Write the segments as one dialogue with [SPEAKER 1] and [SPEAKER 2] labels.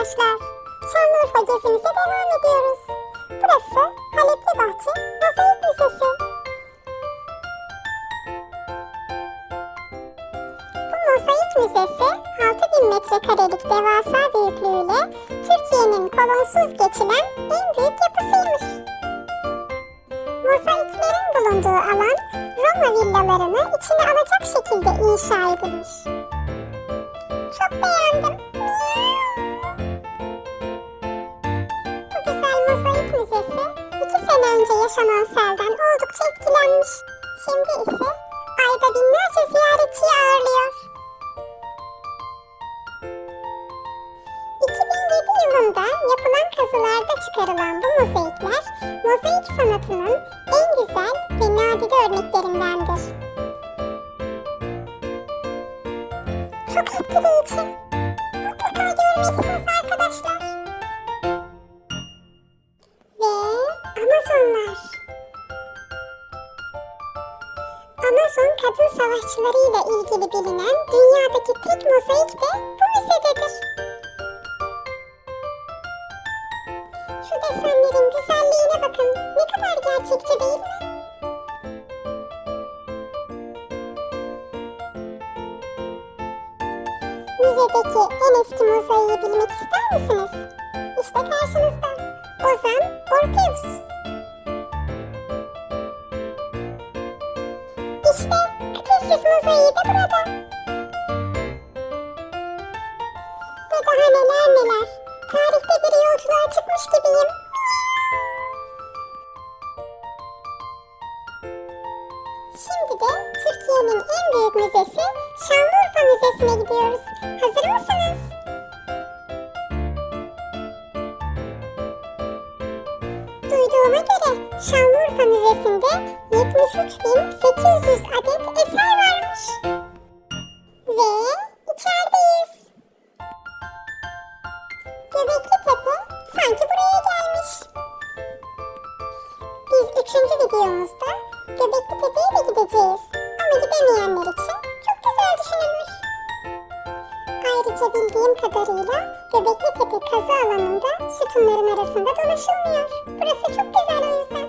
[SPEAKER 1] arkadaşlar. Şanlıurfa gezimize devam ediyoruz. Burası Halepli Bahçe Mozaik Müzesi. Bu mozaik müzesi 6000 metrekarelik devasa büyüklüğüyle Türkiye'nin kolonsuz geçilen en büyük yapısıymış. Mozaiklerin bulunduğu alan Roma villalarını içine alacak şekilde inşa edilmiş. Çok beğendim. Önce yaşanan selden oldukça etkilenmiş. Şimdi ise ayda binlerce ziyaretçiyi ağırlıyor. 2007 yılında yapılan kazılarda çıkarılan bu mozaikler, mozaik sanatının en güzel ve nadide örneklerindendir. Çok etkileyici. Mutlaka görmelisiniz arkadaşlar. Amazonlar. Amazon kadın savaşçılarıyla ilgili bilinen dünyadaki tek mozaik de bu müzededir. Şu desenlerin güzelliğine bakın. Ne kadar gerçekçi değil mi? Müzedeki en eski mozaiği bilmek ister misiniz? İşte karşınızda. Ozan Ctesias mozaiği de burada. Ve daha neler neler. Tarihte bir yolculuğa çıkmış gibiyim. Şimdi de Türkiye'nin en büyük müzesi Şanlıurfa Müzesi'ne gidiyoruz. Hazır mısınız? Duyduğuma göre Şanlıurfa Müzesi'nde 73.800 Göbekli Tepe sanki buraya gelmiş. Biz üçüncü videomuzda Göbekli Tepe'ye de gideceğiz. Ama gidemeyenler için çok güzel düşünülmüş. Ayrıca bildiğim kadarıyla Göbekli Tepe kazı alanında sütunların arasında dolaşılmıyor. Burası çok güzel o yüzden.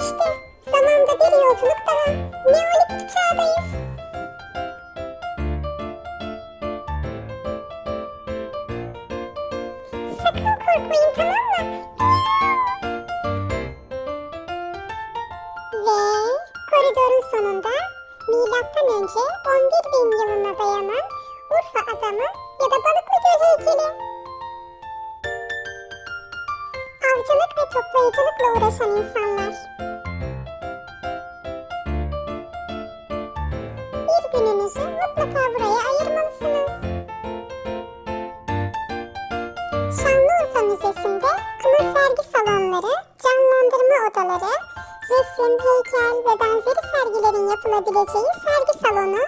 [SPEAKER 1] İşte zamanda bir yolculuk Sakın korkmayın tamam mı? Ve koridorun sonunda milattan önce 11 bin yılına dayanan Urfa adamı ya da balıklı göl heykeli. Avcılık ve toplayıcılıkla uğraşan insanlar. Salonları, canlandırma odaları, resim, heykel ve benzeri sergilerin yapılabileceği sergi salonu,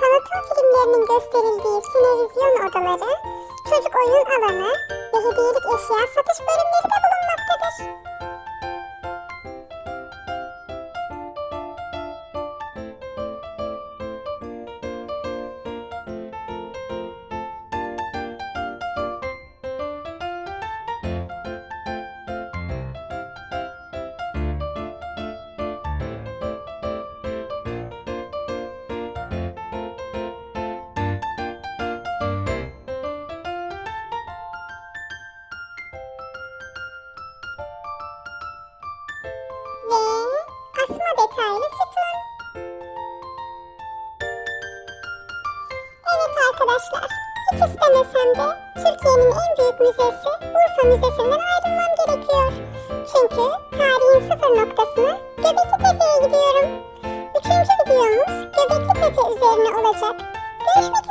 [SPEAKER 1] tanıtım filmlerinin gösterildiği sinevizyon odaları, çocuk oyun alanı ve hediyelik eşya satış bölümleri de bulunmaktadır. Detaylı sütun. Evet arkadaşlar, hiç istemesem de Türkiye'nin en büyük müzesi Urfa Müzesi'nden ayrılmam gerekiyor. Çünkü tarihin sıfır noktasına Göbekli Tepe'ye gidiyorum. Üçüncü videomuz Göbekli Tepe üzerine olacak. Görüşmek